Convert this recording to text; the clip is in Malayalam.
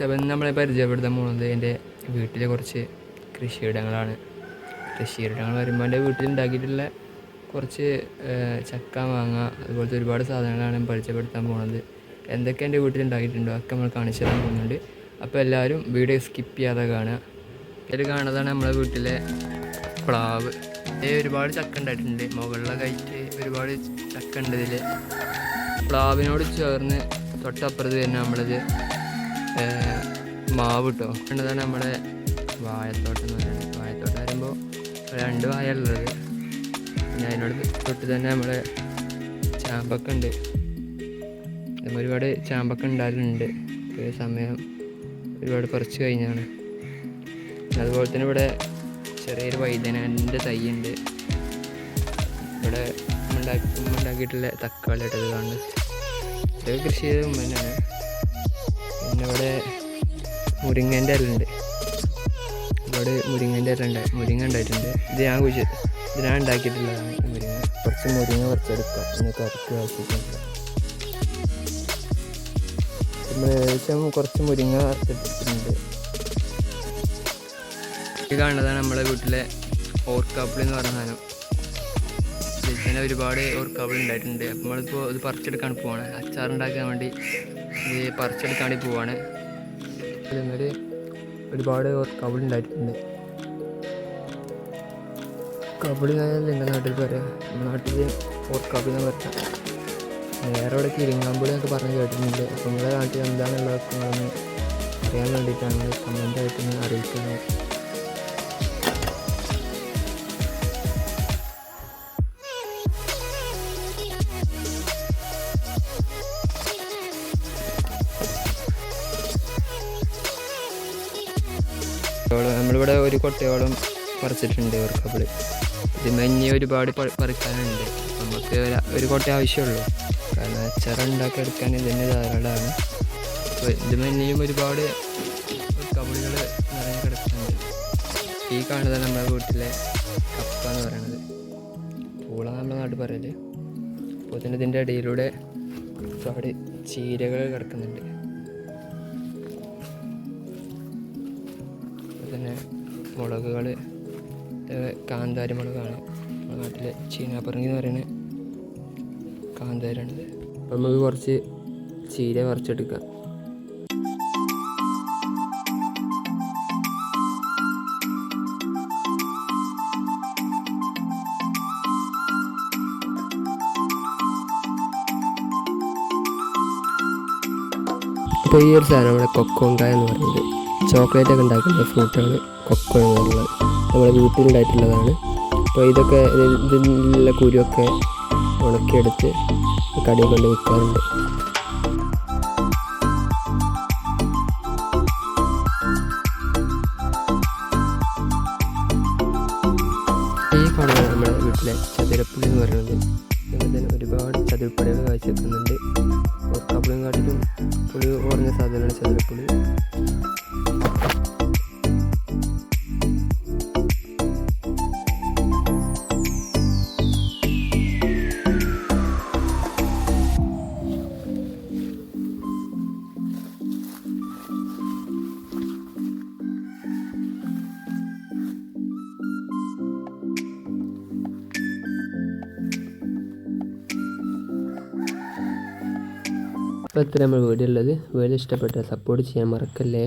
സെവൻ നമ്മളെ പരിചയപ്പെടുത്താൻ പോകുന്നത് എന്റെ വീട്ടിലെ കുറച്ച് കൃഷിയിടങ്ങളാണ്. കൃഷിയിടങ്ങൾ വരുമ്പോൾ എന്റെ വീട്ടിൽ ഉണ്ടാക്കിയിട്ടുള്ള കുറച്ച് ചക്ക മാങ്ങ അതുപോലത്തെ ഒരുപാട് സാധനങ്ങളാണ് പരിചയപ്പെടുത്താൻ പോകുന്നത്. എന്തൊക്കെ എന്റെ വീട്ടിൽ ഉണ്ടാക്കിയിട്ടുണ്ടോ ഒക്കെ നമ്മൾ കാണിച്ചു തരാൻ പോകുന്നുണ്ട്. അപ്പോൾ എല്ലാവരും വീഡിയോ സ്കിപ്പ് ചെയ്യാതെ കാണുക. ഇതിൽ കാണുന്നതാണ് നമ്മളെ വീട്ടിലെ പ്ലാവ്. ഇതിൽ ഒരുപാട് ചക്ക ഉണ്ടായിട്ടുണ്ട്. മുകളിലൊക്കെ ആയിട്ട് ഒരുപാട് ചക്ക ഉണ്ട് ഇതിൽ പ്ലാവിനോട് ചേർന്ന് തൊട്ടപ്പുറത്ത് തന്നെ നമ്മളത് മാവ് കിട്ടോ കണ്ടതാണ് നമ്മുടെ വാഴത്തോട്ടം എന്ന് പറയുന്നത്. വാഴത്തോട്ടം വരുമ്പോൾ രണ്ട് വാഴ ഉള്ളത് പിന്നെ അതിനോട് തൊട്ട് തന്നെ നമ്മുടെ ചാമ്പക്ക ഉണ്ട്. ഇതുമ്മ ഒരുപാട് ചാമ്പക്ക ഉണ്ടാകലുണ്ട് ഒരു സമയം ഒരുപാട് കുറച്ച് കഴിഞ്ഞാണ്. അതുപോലെ തന്നെ ഇവിടെ ചെറിയൊരു വൈദ്യനാന്റെ തൈ ഉണ്ട് ഇവിടെ ഉണ്ടാക്കി ഉണ്ടാക്കിയിട്ടുള്ള തക്കാളി ഇട്ടത് കാണുന്നത്. കൃഷി ചെയ്ത മുമ്പ് തന്നെയാണ്. പിന്നെ ഇവിടെ മുരിങ്ങേന്റെ ഇലുണ്ട് ഇവിടെ മുരിങ്ങേന്റെ ഇല മുരിങ്ങ ഉണ്ടായിട്ടുണ്ട്. ഇത് ഞാൻ കുഴിച്ചത് ഇത് ഞാൻ ഉണ്ടാക്കിയിട്ടുള്ളതാണ് മുരിങ്ങ. കുറച്ച് മുരിങ്ങ കുറച്ചെടുക്കാം എന്ന് കറിക്ക് ആവശ്യമില്ല നമ്മൾ ഏകദേശം കുറച്ച് മുരിങ്ങ വറുത്തെടുത്തിട്ടുണ്ട്. ഈ കാണുന്നതാണ് നമ്മുടെ വീട്ടിലെ ഓർക്കാപ്പിളി എന്ന് പറഞ്ഞ സാധനം. ഇതിൽ ഒരുപാട് ഓർക്കാപ്പിളി ഉണ്ടായിട്ടുണ്ട്. നമ്മളിപ്പോൾ ഇത് പറിച്ചെടുക്കാൻ പോവാണ് അച്ചാറുണ്ടാക്കാൻ വേണ്ടി ഇത് പറിച്ചെടുക്കാൻ വേണ്ടി പോവാണ് ഇന്നലെ ഒരുപാട് കവിളുണ്ടായിട്ടുണ്ട് ഉണ്ടായിട്ടുണ്ട്. കബളി നിങ്ങളുടെ നാട്ടിൽ പറയാം. നമ്മുടെ നാട്ടിൽ ഓർക്കാപ്പിളി എന്ന് പറയാം. വേറെ ഇവിടെ കിരിങ്ങാമ്പുളി എന്നൊക്കെ പറഞ്ഞ് കേട്ടിട്ടുണ്ട്. അപ്പോൾ നിങ്ങളുടെ നാട്ടിൽ എന്താണുള്ളതൊക്കെ അറിയാൻ വേണ്ടിയിട്ടാണ് കമന്റ് ആയിട്ടൊന്ന് അറിയിക്കുന്നത്. നമ്മളിവിടെ ഒരു കൊട്ടയോളം പറിച്ചിട്ടുണ്ട് ഇവർക്ക് അപ്പോൾ ഇത് ഇനി ഒരുപാട് പറിക്കാനുണ്ട്. നമുക്ക് ഒരു- കൊട്ട ആവശ്യമുള്ളൂ. കാരണം അച്ചാറ ഉണ്ടാക്കി എടുക്കാൻ ഇതിന്റെ ധാരാളമാണ്. അപ്പോൾ ഇത് ഇനിയും ഒരുപാട് കബളികൾ നിറഞ്ഞ് കിടക്കുന്നുണ്ട്. ഈ കാണുന്നത് നമ്മുടെ വീട്ടിലെ കപ്പ എന്ന് പറയുന്നത്. പൂള നമ്മുടെ നാട്ടിൽ പറയൽ. അപ്പോൾ ഇതിന്റെ ഇടയിലൂടെ ഒരുപാട് ചീരകൾ കിടക്കുന്നുണ്ട്. തന്നെ മുളകുകൾ കാന്താരി മുളകാണ്. നമ്മുടെ നാട്ടിലെ ചീനാപ്പറങ്ങി എന്ന് പറയുന്ന കാന്താരാണിത് അപ്പം നമുക്ക് കുറച്ച് ചീര പറിച്ചെടുക്കാം. അപ്പോൾ ഈ ഒരു സാധനം നമ്മുടെ കൊക്കോങ്കായ എന്ന് പറയുന്നത്. ചോക്ലേറ്റ് ഒക്കെ ഉണ്ടാക്കുന്ന ഫ്രൂട്ടാണ് കൊക്കോ എന്ന് പറയുന്നത്. നമ്മുടെ വീട്ടിലുണ്ടായിട്ടുള്ളതാണ്. അപ്പോൾ ഇതൊക്കെ ഇത് ഇതിലുള്ള കുരുവൊക്കെ ഉണക്കിയെടുത്ത് കടയിൽ കൊണ്ട് വിൽക്കാറുണ്ട്. ഈ കാണുന്നത് നമ്മുടെ വീട്ടിലെ ചതുരപ്പുള്ളി എന്ന് പറയുന്നത് തന്നെ ഒരുപാട് ചതുരപ്പുളികൾ കാഴ്ചവെക്കുന്നുണ്ട്. ഓർക്കാപ്പുളിയും കാട്ടിലും പുളി കുറഞ്ഞ സാധനമാണ് ചതുരപ്പുളി അപ്പോൾ ഇത്ര നമ്മൾ വീഡിയോ ഉള്ളത്. വീഡിയോ ഇഷ്ടപ്പെട്ടാൽ സപ്പോർട്ട് ചെയ്യാൻ മറക്കല്ലേ.